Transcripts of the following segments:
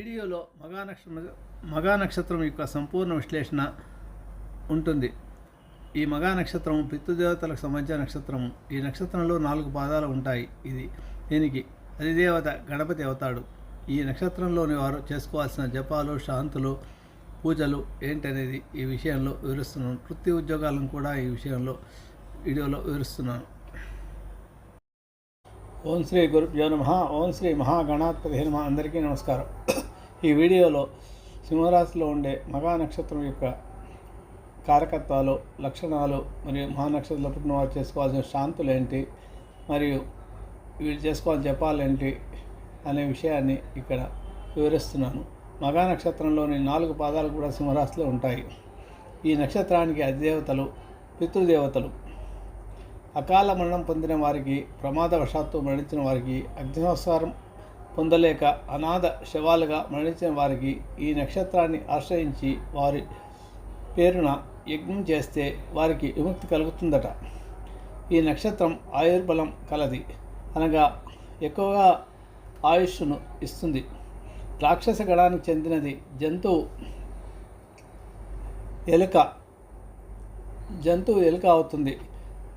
వీడియోలో మగా నక్షత్రం మగా నక్షత్రం యొక్క సంపూర్ణ విశ్లేషణ ఉంటుంది. ఈ మగా నక్షత్రం పితృదేవతలకు సంబంధించిన నక్షత్రం ఈ నక్షత్రంలో నాలుగు పాదాలు ఉంటాయి. ఇది దీనికి అధిదేవత గణపతి అవుతాడు. ఈ నక్షత్రంలోని వారు చేసుకోవాల్సిన జపాలు శాంతులు పూజలు ఏంటనేది ఈ విషయంలో వివరిస్తున్నాను. వృత్తి ఉద్యోగాలను కూడా ఈ విషయంలో వీడియోలో వివరిస్తున్నాను. ఓం శ్రీ గురుభ్యో నమ. ఓం శ్రీ మహాగణాధిపతి నమ. అందరికీ నమస్కారం. ఈ వీడియోలో సింహరాశిలో ఉండే మగా నక్షత్రం యొక్క కారకత్వాలు లక్షణాలు మరియు మహానక్షత్రంలో పుట్టిన వారు చేసుకోవాల్సిన శాంతులు ఏంటి? మరియు వీళ్ళు చేసుకోవాల్సిన జపాలేంటి ఏంటి? అనే విషయాన్ని ఇక్కడ వివరిస్తున్నాను. మగా నక్షత్రంలోని నాలుగు పాదాలు కూడా సింహరాశిలో ఉంటాయి. ఈ నక్షత్రానికి అధిదేవతలు పితృదేవతలు. అకాల మరణం పొందిన వారికి ప్రమాదవశాత్తు మరణించిన వారికి అగ్నిసంస్కారం పొందలేక అనాథ శవాలుగా మరణించిన వారికి ఈ నక్షత్రాన్ని ఆశ్రయించి వారి పేరున యజ్ఞం చేస్తే వారికి విముక్తి కలుగుతుందట. ఈ నక్షత్రం ఆయుర్బలం కలది. అనగా ఎక్కువగా ఆయుష్ను ఇస్తుంది. రాక్షస గణానికి చెందినది జంతువు ఎలుక. జంతువు ఎలుక అవుతుంది.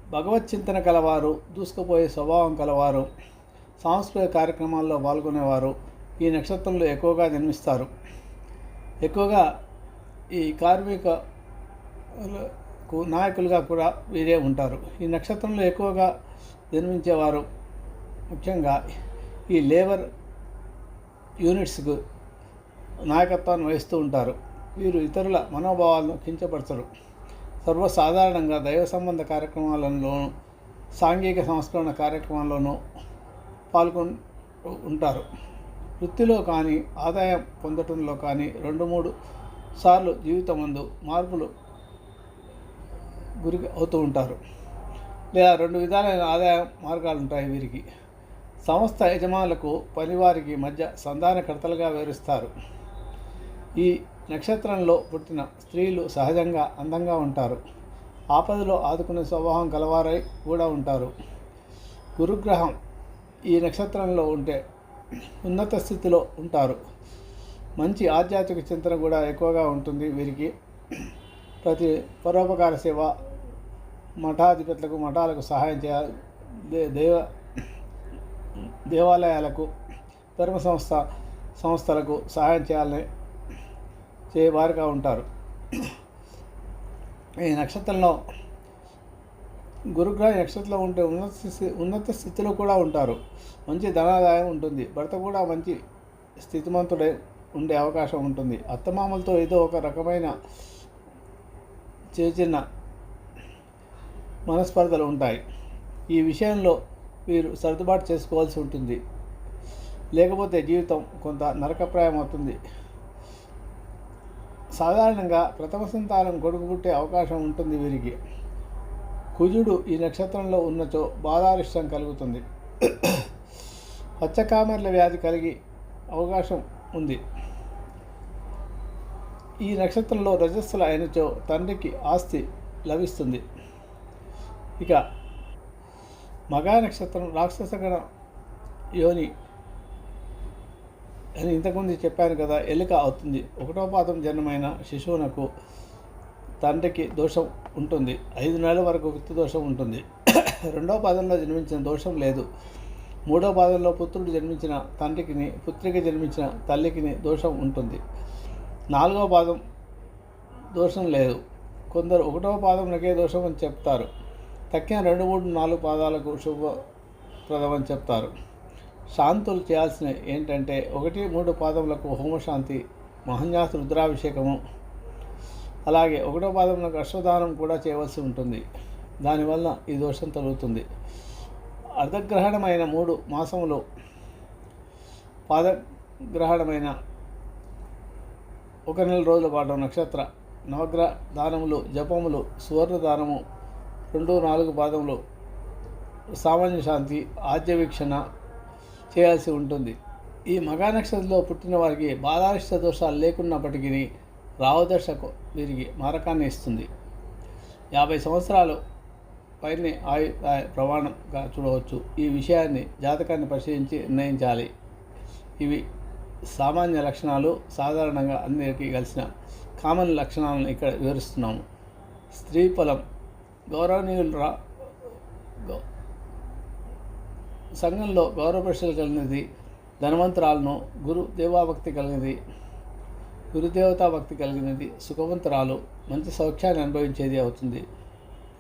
భగవత్ చింతన కలవారు దూసుకుపోయే స్వభావం కలవారు. సాంస్కృతిక కార్యక్రమాల్లో పాల్గొనేవారు. ఈ నక్షత్రంలో ఎక్కువగా జన్మిస్తారు. ఎక్కువగా ఈ కార్మిక నాయకులుగా కూడా వీరే ఉంటారు. ఈ నక్షత్రంలో ఎక్కువగా జన్మించేవారు ముఖ్యంగా ఈ లేబర్ యూనిట్స్కు నాయకత్వాన్ని వహిస్తూ ఉంటారు. వీరు ఇతరుల మనోభావాలను కించపరచరు సర్వసాధారణంగా దైవ సంబంధ కార్యక్రమాలలోనూ సాంఘిక సంస్కరణ కార్యక్రమాల్లోనూ పాల్గొని ఉంటారు. వృత్తిలో కానీ ఆదాయం పొందటంలో కానీ రెండు మూడు సార్లు జీవితం ముందు మార్పులు గురి అవుతూ ఉంటారు. లేదా రెండు విధాలైన ఆదాయ మార్గాలు ఉంటాయి వీరికి. సంస్థ యజమానులకు పనివారికి మధ్య సంధానకర్తలుగా వివరిస్తారు ఈ నక్షత్రంలో పుట్టిన స్త్రీలు సహజంగా అందంగా ఉంటారు. ఆపదలో ఆదుకునే స్వభావం కలవారై కూడా ఉంటారు. గురుగ్రహం ఈ నక్షత్రంలో ఉంటే ఉన్నత స్థితిలో ఉంటారు. మంచి ఆధ్యాత్మిక చింతన కూడా ఎక్కువగా ఉంటుంది వీరికి. ప్రతి పరోపకార సేవ మఠాధిపతులకు మఠాలకు సహాయం చేయాలి దేవ దేవాలయాలకు ధర్మ సంస్థ సంస్థలకు సహాయం చేయాలని చేయవారుగా ఉంటారు. ఈ నక్షత్రంలో గురుగ్రహ నక్షత్రంలో ఉంటే ఉన్నత స్థితి ఉన్నత స్థితిలో కూడా ఉంటారు. మంచి ధనాదాయం ఉంటుంది. భర్త కూడా మంచి స్థితిమంతుడై ఉండే అవకాశం ఉంటుంది. అత్తమామలతో ఏదో ఒక రకమైన చిన్న చిన్న మనస్పర్ధలు ఉంటాయి. ఈ విషయంలో వీరు సర్దుబాటు చేసుకోవాల్సి ఉంటుంది. లేకపోతే జీవితం కొంత నరకప్రాయం అవుతుంది సాధారణంగా ప్రథమ సంతానం కొడుకు పుట్టే అవకాశం ఉంటుంది వీరికి. కుజుడు ఈ నక్షత్రంలో ఉన్నచో బాధారిష్టం కలుగుతుంది. పచ్చకామర్ల వ్యాధి కలిగి అవకాశం ఉంది. ఈ నక్షత్రంలో రజస్సులు అయినచో తండ్రికి ఆస్తి లభిస్తుంది. ఇక మగా నక్షత్రం రాక్షసగణ యోని అని ఇంతకుముందు చెప్పాను కదా ఎలుక అవుతుంది. ఒకటో పాదం జన్మైన శిశువునకు తండ్రికి దోషం ఉంటుంది. ఐదు నెలల వరకు విత్తు దోషం ఉంటుంది. రెండవ పాదంలో జన్మించిన దోషం లేదు. మూడో పాదంలో పుత్రుడు జన్మించిన తండ్రికిని పుత్రికి జన్మించిన తల్లికిని దోషం ఉంటుంది. నాలుగవ పాదం దోషం లేదు. కొందరు ఒకటవ పాదం నకే దోషం అని చెప్తారు. తక్కిన రెండు మూడు నాలుగు పాదాలకు శుభప్రదం అని చెప్తారు. శాంతులు చేయాల్సిన ఏంటంటే ఒకటి మూడు పాదములకు హోమశాంతి మహన్యాస రుద్రాభిషేకము అలాగే ఒకటో పాదంలో అశ్వదానం కూడా చేయవలసి ఉంటుంది. దానివల్ల ఈ దోషం తొలుగుతుంది అర్ధగ్రహణమైన మూడు మాసములు పాదగ్రహణమైన ఒక నెల రోజుల పాటు నక్షత్ర నవగ్రహ దానములు జపములు సువర్ణ దానము రెండు నాలుగు పాదములు సామాన్య శాంతి ఆద్యవీక్షణ చేయాల్సి ఉంటుంది. ఈ మగా నక్షత్రంలో పుట్టిన వారికి బాధారిష్ట దోషాలు లేకున్నప్పటికీ రావదర్శకు వీరికి మారకాన్ని ఇస్తుంది. యాభై సంవత్సరాలు పైనే ఆయు ప్రమాణంగా చూడవచ్చు. ఈ విషయాన్ని జాతకాన్ని పరిశీలించి నిర్ణయించాలి. ఇవి సామాన్య లక్షణాలు సాధారణంగా అందరికీ కలిసిన కామన్ లక్షణాలను ఇక్కడ వివరిస్తున్నాము. స్త్రీ ఫలం గౌరవనీయులు రా సంఘంలో గౌరవ ప్రశ్నలు కలిగినది ధనవంతరాలను గురు దేవాభక్తి కలిగినది గురుదేవతా భక్తి కలిగినది సుఖవంతరాలు మంచి సౌఖ్యాన్ని అనుభవించేది అవుతుంది.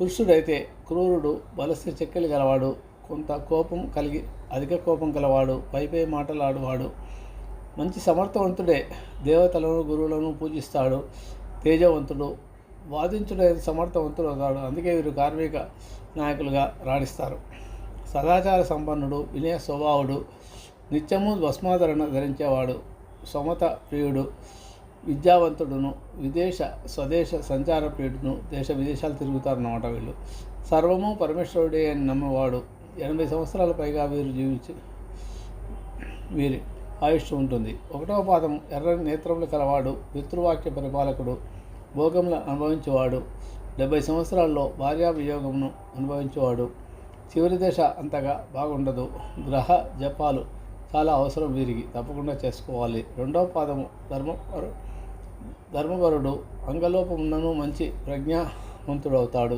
పురుషుడైతే క్రూరుడు బలస్య చెక్కలు గలవాడు కొంత కోపం కలిగి అధిక కోపం గలవాడు పైపై మాటలాడువాడు మంచి సమర్థవంతుడే దేవతలను గురువులను పూజిస్తాడు తేజవంతుడు వాదించుడైతే సమర్థవంతుడు అవుతాడు. అందుకే వీరు కార్మిక నాయకులుగా రాణిస్తారు. సదాచార సంపన్నుడు వినయ స్వభావుడు నిత్యము భస్మాధరణ ధరించేవాడు సమత ప్రియుడు విద్యావంతుడును విదేశ స్వదేశ సంచార ప్రియుడును దేశ విదేశాలు తిరుగుతారన్నమాట వీళ్ళు. సర్వము పరమేశ్వరుడే అని నమ్మేవాడు. ఎనభై సంవత్సరాల పైగా వీరు జీవించి వీరి ఆయుష్ ఉంటుంది. ఒకటవ పాదం ఎర్రని నేత్రములు కలవాడు పితృవాక్య పరిపాలకుడు భోగములు అనుభవించేవాడు. డెబ్బై సంవత్సరాల్లో భార్యా వియోగమును అనుభవించేవాడు. చివరి దశ అంతగా బాగుండదు. గ్రహ జపాలు చాలా అవసరం వీరికి. తప్పకుండా చేసుకోవాలి. రెండవ పాదము ధర్మ ధర్మవరుడు అంగలోపమున్నను మంచి ప్రజ్ఞావంతుడవుతాడు.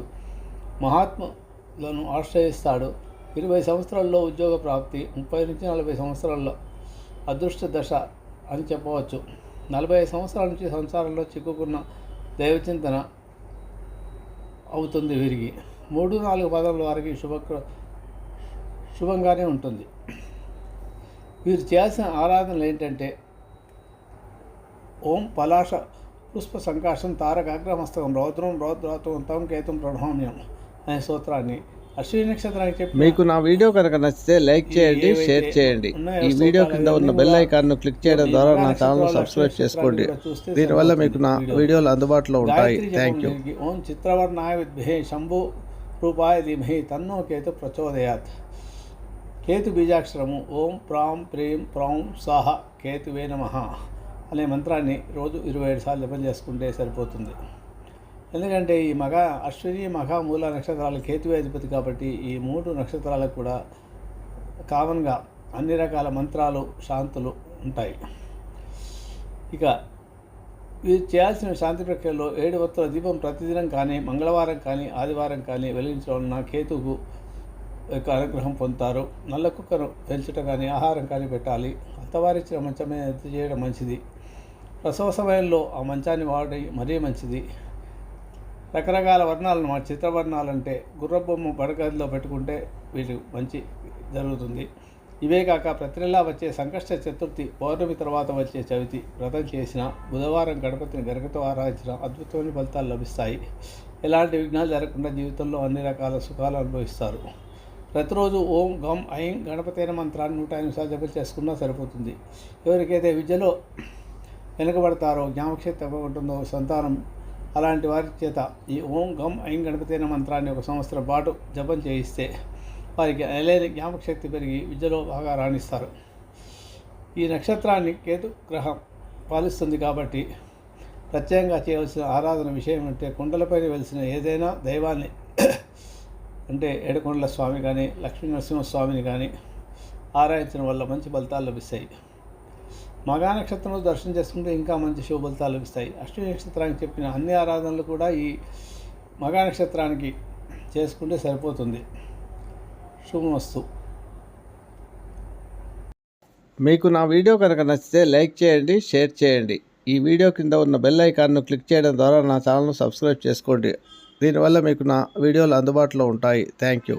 మహాత్ములను ఆశ్రయిస్తాడు. ఇరవై సంవత్సరాల్లో ఉద్యోగ ప్రాప్తి ముప్పై నుంచి నలభై సంవత్సరాల్లో అదృష్ట దశ అని చెప్పవచ్చు. నలభై ఐదు సంవత్సరాల నుంచి సంసారంలో చిక్కుకున్న దైవచింతన అవుతుంది వీరికి. మూడు నాలుగు పదాల వారికి శుభక్ర శుభంగానే ఉంటుంది. వీరు చేయాల్సిన ఆరాధనలు ఏంటంటే ఓం పలాష పుష్ప సంకాశం తారకాగ్రమస్తకం రౌద్రం రౌద్రాతం తం కేతం ప్రణామ్యం అనే సూత్రాన్ని అశ్విని నక్షత్రానికి చెప్పి మీకు నా వీడియో కనుక నచ్చితే లైక్ చేయండి షేర్ చేయండి. ఈ వీడియో కింద ఉన్న బెల్ ఐకాన్ను క్లిక్ చేయడం ద్వారా నా ఛానల్ సబ్స్క్రైబ్ చేసుకోండి. దీనివల్ల మీకు నా వీడియోలు అందుబాటులో ఉంటాయి. థ్యాంక్ యూ ఓం చిత్రవర్ణాయ విద్మహే శంభు రూపాయ ధీమహి తన్నో కేతు ప్రచోదయాత్. కేతు బీజాక్షరము ఓం ప్రాం ప్రీం ప్రాం సాహ కేతువే నమ. అనే మంత్రాన్ని రోజు ఇరవై ఏడు సార్లు జపం చేసుకుంటే సరిపోతుంది. ఎందుకంటే ఈ మగ అశ్విని మగ మూల నక్షత్రాలు కేతువే అధిపతి కాబట్టి ఈ మూడు నక్షత్రాలకు కూడా కామన్గా అన్ని రకాల మంత్రాలు శాంతులు ఉంటాయి. ఇక ఇది చేయాల్సిన శాంతి ప్రక్రియలో ఏడు వత్తుల దీపం ప్రతిదినం కానీ మంగళవారం కానీ ఆదివారం కానీ వెలిగించడం వలన కేతువు యొక్క అనుగ్రహం పొందుతారు. నల్ల కుక్కను పెంచడం కానీ ఆహారం కానీ పెట్టాలి. అత్తవారిచ్చిన మంచమే ఎత్తి చేయడం మంచిది. ప్రసవ సమయంలో ఆ మంచాన్ని వాడి మరీ మంచిది. రకరకాల వర్ణాలను మా చిత్రవర్ణాలంటే గుర్రబొమ్మ పడగదిలో పెట్టుకుంటే వీటికి మంచి జరుగుతుంది. ఇవే కాక ప్రతి నెలా వచ్చే సంకష్ట చతుర్థి పౌర్ణమి తర్వాత వచ్చే చవితి వ్రతం చేసిన బుధవారం గణపతిని గరగతో ఆరాధించిన అద్భుతమైన ఫలితాలు లభిస్తాయి. ఎలాంటి విఘ్నాలు జరగకుండా జీవితంలో అన్ని రకాల సుఖాలు అనుభవిస్తారు. ప్రతిరోజు ఓం గం ఐం గణపతైన మంత్రాన్ని నూట ఎనిమిది సార్లు జపం చేసుకున్నా సరిపోతుంది. ఎవరికైతే విద్యలో వెనుకబడతారో జ్ఞాపకశక్తి తక్కువ ఉంటుందో సంతానం అలాంటి వారి చేత ఈ ఓం గం ఐం గణపతైన మంత్రాన్ని ఒక సంవత్సరం పాటు జపం చేయిస్తే వారికి అలేని జ్ఞాపకశక్తి పెరిగి విద్యలో బాగా రాణిస్తారు. ఈ నక్షత్రాన్ని కేతు గ్రహం పాలిస్తుంది కాబట్టి ప్రత్యేకంగా చేయవలసిన ఆరాధన విషయం అంటే కుండలపైన వెలిసిన ఏదైనా దైవాన్ని అంటే ఏడుకొండల స్వామి కానీ లక్ష్మీ నరసింహస్వామిని కానీ ఆరాధించడం వల్ల మంచి ఫలితాలు లభిస్తాయి. మగా నక్షత్రంలో దర్శనం చేసుకుంటే ఇంకా మంచి శుభ లభిస్తాయి. అష్టమి నక్షత్రానికి చెప్పిన అన్ని ఆరాధనలు కూడా ఈ మగా నక్షత్రానికి చేసుకుంటే సరిపోతుంది. శుభమస్తు. మీకు నా వీడియో కనుక నచ్చితే లైక్ చేయండి షేర్ చేయండి. ఈ వీడియో కింద ఉన్న బెల్ ఐకాన్ను క్లిక్ చేయడం ద్వారా నా ఛానల్ను సబ్స్క్రైబ్ చేసుకోండి. దీనివల్ల మీకు నా వీడియోలు అందుబాటులో ఉంటాయి. Thank you.